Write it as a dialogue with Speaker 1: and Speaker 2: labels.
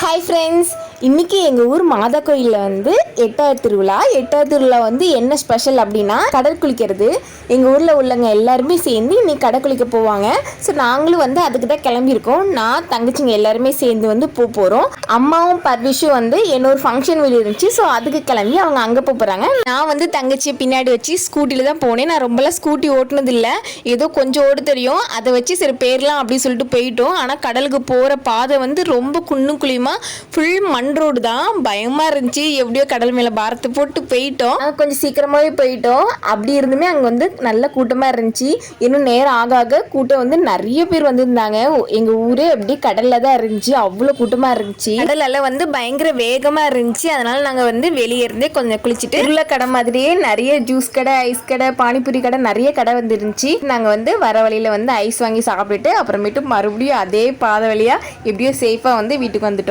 Speaker 1: Hi friends இன்னைக்கு எங்கள் ஊர் மாதா கோயிலில் வந்து எட்டாயிரம் திருவிழா. எட்டாயிரம் திருவிழா வந்து என்ன ஸ்பெஷல் அப்படின்னா கடல் குளிக்கிறது. எங்கள் ஊரில் உள்ளவங்க எல்லாருமே சேர்ந்து இன்னைக்கு கடல் குளிக்க போவாங்க. ஸோ நாங்களும் வந்து அதுக்கு தான் கிளம்பியிருக்கோம். நான் தங்கச்சிங்க எல்லாருமே சேர்ந்து வந்து போக போகிறோம் அம்மாவும் பர்விஷும் வந்து என்னோட ஃபங்க்ஷன் வீடு இருந்துச்சு. ஸோ அதுக்கு கிளம்பி அவங்க அங்கே போக போகிறாங்க நான் வந்து தங்கச்சியை பின்னாடி வச்சு ஸ்கூட்டியில் தான் போனேன். நான் ரொம்பலாம் ஸ்கூட்டி ஓட்டினதில்லை. ஏதோ கொஞ்சம் ஓட தெரியும். அதை வச்சு சரி பேர்லாம் அப்படின்னு சொல்லிட்டு போயிட்டோம். ஆனால் கடலுக்கு போகிற பாதை வந்து ரொம்ப குன்னும் குழியுமா ஃபுல் மண் ரோடு தான். பயமாக இருந்துச்சு. எப்படியோ கடல் மேலே பாரத்தை போட்டு போயிட்டோம். நாங்க கொஞ்சம் சீக்கிரமாகவே போயிட்டோம். அப்படி இருந்துமே அங்கே வந்து நல்ல கூட்டமாக இருந்துச்சு. இன்னும் நேரம் ஆக ஆக கூட்டம் வந்து நிறைய பேர் வந்திருந்தாங்க. எங்கள் ஊரே அப்படி கடலில் தான் இருந்துச்சு. அவ்வளோ கூட்டமாக இருந்துச்சு. கடல் அலை வந்து பயங்கர வேகமாக இருந்துச்சு. அதனால நாங்கள் வந்து வெளியே இருந்தே கொஞ்சம் குளிச்சுட்டு உள்ள கடை மாதிரியே நிறைய ஜூஸ் கடை ஐஸ் கடை பானிபூரி கடை நிறைய கடை வந்து இருந்துச்சு நாங்கள் வந்து வர வழியில் வந்து ஐஸ் வாங்கி சாப்பிட்டுட்டு அப்புறமேட்டு மறுபடியும் அதே பாதை வழியாக எப்படியோ சேஃபாக வந்து வீட்டுக்கு வந்துட்டோம்.